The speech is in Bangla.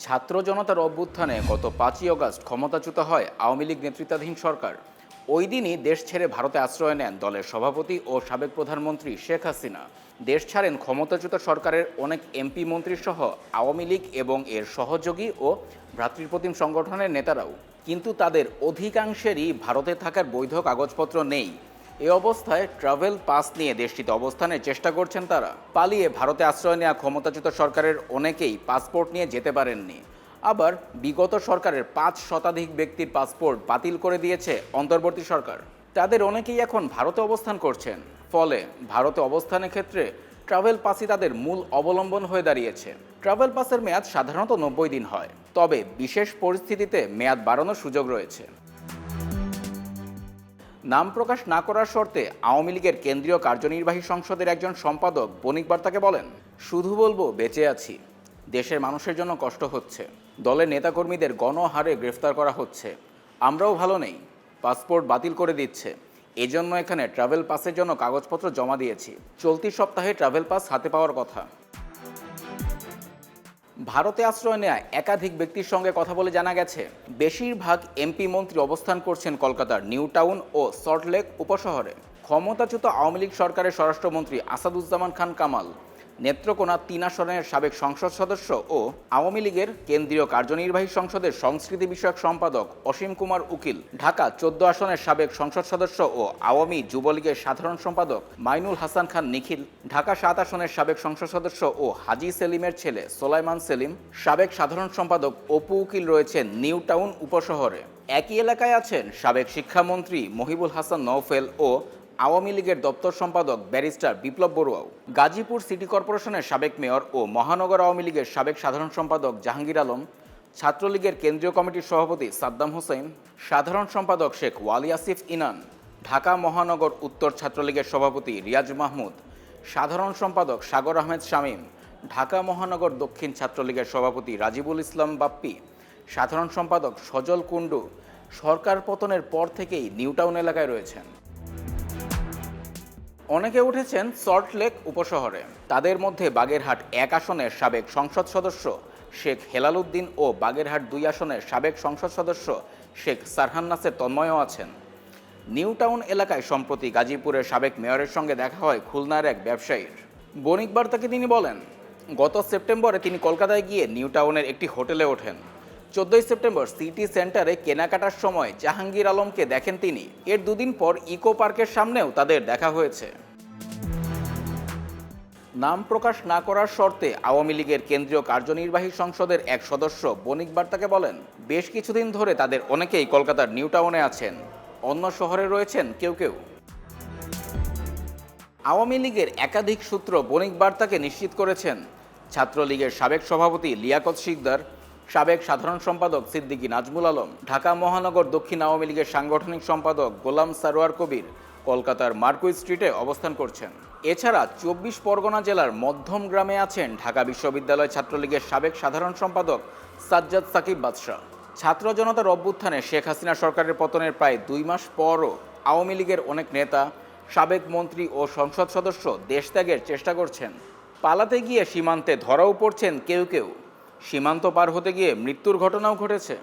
ছাত্র জনতার অভ্যুত্থানে গত পাঁচই অগস্ট ক্ষমতাচ্যুত হয় আওয়ামী লীগ নেতৃত্বাধীন সরকার। ওই দিনই দেশ ছেড়ে ভারতে আশ্রয় নেন দলের সভাপতি ও সাবেক প্রধানমন্ত্রী শেখ হাসিনা। দেশ ছাড়েন ক্ষমতাচ্যুত সরকারের অনেক এমপি মন্ত্রী সহ আওয়ামী লীগ এবং এর সহযোগী ও ভ্রাতৃপ্রতিম সংগঠনের নেতারাও। কিন্তু তাদের অধিকাংশেরই ভারতে থাকার বৈধ কাগজপত্র নেই। এ অবস্থায় ট্রাভেল পাস নিয়ে দেশটিতে অবস্থানের চেষ্টা করছেন তারা। পালিয়ে ভারতে আশ্রয় নেওয়া ক্ষমতাচ্যুত সরকারের অনেকেই পাসপোর্ট নিয়ে যেতে পারেননি। আবার বিগত সরকারের পাঁচ শতাধিক ব্যক্তির পাসপোর্ট বাতিল করে দিয়েছে অন্তর্বর্তী সরকার। তাদের অনেকেই এখন ভারতে অবস্থান করছেন। ফলে ভারতে অবস্থানের ক্ষেত্রে ট্রাভেল পাসই তাদের মূল অবলম্বন হয়ে দাঁড়িয়েছে। ট্রাভেল পাসের মেয়াদ সাধারণত নব্বই দিন হয়। তবে বিশেষ পরিস্থিতিতে মেয়াদ বাড়ানোর সুযোগ রয়েছে। নাম প্রকাশ না করার শর্তে আওয়ামী লীগের কেন্দ্রীয় কার্যনির্বাহী সংসদের একজন সম্পাদক বণিক বার্তাকে বলেন, শুধু বলব, বেঁচে আছি। দেশের মানুষের জন্য কষ্ট হচ্ছে। দলের নেতাকর্মীদের গণহারে গ্রেফতার করা হচ্ছে। আমরাও ভালো নেই। পাসপোর্ট বাতিল করে দিচ্ছে। এজন্য এখানে ট্রাভেল পাসের জন্য কাগজপত্র জমা দিয়েছি। চলতি সপ্তাহে ট্রাভেল পাস হাতে পাওয়ার কথা। ভারতে আশ্রয় নেয়া একাধিক ব্যক্তির সঙ্গে কথা বলে জানা গেছে, বেশিরভাগ এমপি মন্ত্রী অবস্থান করছেন কলকাতার নিউ টাউন ও সল্টলেক উপশহরে। ক্ষমতাচ্যুত আওয়ামী লীগ সরকারের স্বরাষ্ট্রমন্ত্রী আসাদুজ্জামান খান কামাল নেত্রকোনা তিন আসনের সাবেক সংসদ সদস্য ও আওয়ামী লীগের কেন্দ্রীয় কার্যনির্বাহী সংসদের সংস্কৃতি বিষয়ক সম্পাদক অসীম কুমার উকিল, ঢাকা চোদ্দ আসনের সাবেক সংসদ সদস্য ও আওয়ামী যুবলীগের সাধারণ সম্পাদক মাইনুল হাসান খান নিখিল, ঢাকা সাত আসনের সাবেক সংসদ সদস্য ও হাজি সেলিমের ছেলে সোলাইমান সেলিম, সাবেক সাধারণ সম্পাদক অপু উকিল রয়েছেন নিউ টাউন উপশহরে। একই এলাকায় আছেন সাবেক শিক্ষামন্ত্রী মহিবুল হাসান নওফেল ও আওয়ামী লীগের দপ্তর সম্পাদক ব্যারিস্টার বিপ্লব বড়ুয়াও, গাজীপুর সিটি কর্পোরেশনের সাবেক মেয়র ও মহানগর আওয়ামী লীগের সাবেক সাধারণ সম্পাদক জাহাঙ্গীর আলম, ছাত্রলীগের কেন্দ্রীয় কমিটির সভাপতি সাদ্দাম হোসেন, সাধারণ সম্পাদক শেখ ওয়ালি আসিফ ইনান, ঢাকা মহানগর উত্তর ছাত্রলীগের সভাপতি রিয়াজ মাহমুদ, সাধারণ সম্পাদক সাগর আহমেদ শামীম, ঢাকা মহানগর দক্ষিণ ছাত্রলীগের সভাপতি রাজিবুল ইসলাম বাপ্পি, সাধারণ সম্পাদক সজল কুণ্ডু সরকার পতনের পর থেকেই নিউটাউন এলাকায় রয়েছেন। অনেকে উঠেছেন সল্টলেক উপশহরে। তাদের মধ্যে বাগেরহাট এক আসনের সাবেক সংসদ সদস্য শেখ হেলাল উদ্দিন ও বাগেরহাট দুই আসনের সাবেক সংসদ সদস্য শেখ সারহান নাসের তন্ময়ও আছেন। নিউ টাউন এলাকায় সম্প্রতি গাজীপুরের সাবেক মেয়রের সঙ্গে দেখা হয় খুলনার এক ব্যবসায়ীর। বণিক বার্তাকে তিনি বলেন, গত সেপ্টেম্বরে তিনি কলকাতায় গিয়ে নিউ টাউনের একটি হোটেলে ওঠেন। চোদ্দই সেপ্টেম্বর সিটি সেন্টারে কেনাকাটার সময় জাহাঙ্গীর আলমকে দেখেন তিনি। এর দুদিন পর ইকো পার্কের সামনেও তাদের দেখা হয়েছে। নাম প্রকাশ না করার শর্তে আওয়ামী লীগের কেন্দ্রীয় কার্যনির্বাহী সংসদের এক সদস্য বণিক বার্তাকে বলেন, বেশ কিছুদিন ধরে তাদের অনেকেই কলকাতার নিউ টাউনে আছেন, অন্য শহরে রয়েছেন কেউ কেউ। আওয়ামী লীগের একাধিক সূত্র বণিক বার্তাকে নিশ্চিত করেছেন। ছাত্রলীগের সাবেক সভাপতি লিয়াকত শিকদার সাবেক সাধারণ সম্পাদক সিদ্দিকী নাজমুল আলম, ঢাকা মহানগর দক্ষিণ আওয়ামী লীগের সাংগঠনিক সম্পাদক গোলাম সারোয়ার কবির কলকাতার মার্কুই স্ট্রিটে অবস্থান করছেন। এছাড়া চব্বিশ পরগনা জেলার মধ্যম গ্রামে আছেন ঢাকা বিশ্ববিদ্যালয় ছাত্রলীগের সাবেক সাধারণ সম্পাদক সাজ্জাদ সাকিব বাদশাহ। ছাত্র জনতার অভ্যুত্থানে শেখ হাসিনা সরকারের পতনের প্রায় দুই মাস পরও আওয়ামী লীগের অনেক নেতা, সাবেক মন্ত্রী ও সংসদ সদস্য দেশত্যাগের চেষ্টা করছেন। পালাতে গিয়ে সীমান্তে ধরাও পড়ছেন কেউ কেউ। সীমান্ত পার হতে গিয়ে মৃত্যুর ঘটনাও ঘটেছে।